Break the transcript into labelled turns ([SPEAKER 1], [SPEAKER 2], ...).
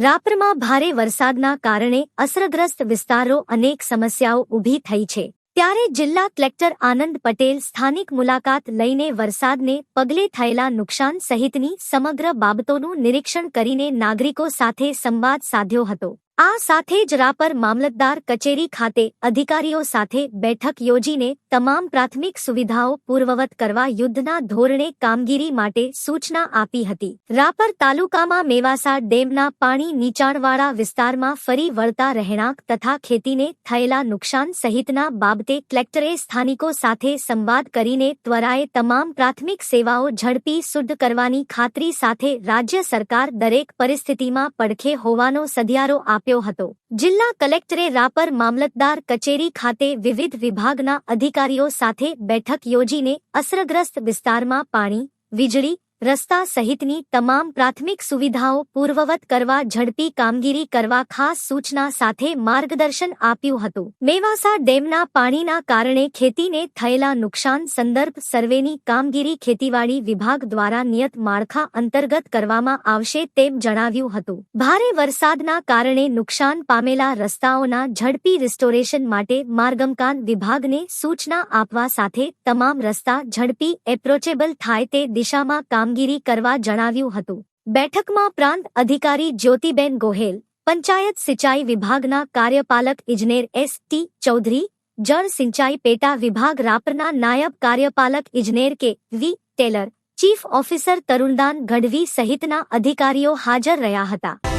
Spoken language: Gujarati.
[SPEAKER 1] રાપરમાં ભારે વરસાદના કારણે અસરગ્રસ્ત વિસ્તારો અનેક સમસ્યાઓ ઊભી થઈ છે. ત્યારે જિલ્લા કલેક્ટર આનંદ પટેલ સ્થાનિક મુલાકાત લઈને વરસાદને પગલે થયેલા નુકસાન સહિતની સમગ્ર બાબતોનું નિરીક્ષણ કરીને નાગરિકો સાથે સંવાદ સાધ્યો હતો. આ સાથે જ રાપર મામલતદાર કચેરી ખાતે અધિકારીઓ સાથે બેઠક યોજીને તમામ પ્રાથમિક સુવિધાઓ પૂર્વવત કરવા યુદ્ધના ધોરણે કામગીરી માટે સૂચના આપી હતી. રાપર તાલુકામાં મેવાસા ડેમના પાણી નીચાણવાળા વિસ્તારમાં ફરી વળતા રહેણાંક તથા ખેતીને થયેલા નુકસાન સહિતના બાબતે કલેક્ટરે સ્થાનિકો સાથે સંવાદ કરીને ત્વરાએ તમામ પ્રાથમિક સેવાઓ ઝડપી શુદ્ધ કરવાની ખાતરી સાથે રાજ્ય સરકાર દરેક પરિસ્થિતિમાં પડખે હોવાનો સધિયારો આપ્યો હતો. જિલ્લા કલેક્ટરે રાપર મામલતદાર કચેરી ખાતે વિવિધ વિભાગના અધિકારીઓ સાથે બેઠક યોજીને અસરગ્રસ્ત વિસ્તારમાં પાણી, વીજળી રસ્તા સહિતની તમામ પ્રાથમિક સુવિધાઓ પૂર્વવત કરવા ઝડપી કામગીરી કરવા ખાસ સૂચના સાથે માર્ગદર્શન આપ્યું હતું. મેવાસા ડેમના પાણીના કારણે ખેતીને થયેલા નુકસાન સંદર્ભ સર્વેની કામગીરી ખેતીવાડી વિભાગ દ્વારા નિયત માળખા અંતર્ગત કરવામાં આવશે તેમ જણાવ્યું હતું. ભારે વરસાદના કારણે નુકસાન પામેલા રસ્તાઓના ઝડપી રિસ્ટોરેશન માટે માર્ગમકાન વિભાગને સૂચના આપવા સાથે તમામ રસ્તા ઝડપી એપ્રોચેબલ થાય તે દિશામાં કામગીરી કરવા જણાવ્યું હતું. બેઠકમાં પ્રાંત અધિકારી જ્યોતિબેન ગોહેલ, પંચાયત સિંચાઈ વિભાગના કાર્યપાલક ઇજનેર એસ ટી ચૌધરી, જળ સિંચાઈ પેટા વિભાગ રાપરના નાયબ કાર્યપાલક ઇજનેર K V Tailor, chief officer Tarundan Gadhvi સહિતના અધિકારીઓ હાજર રહ્યા હતા.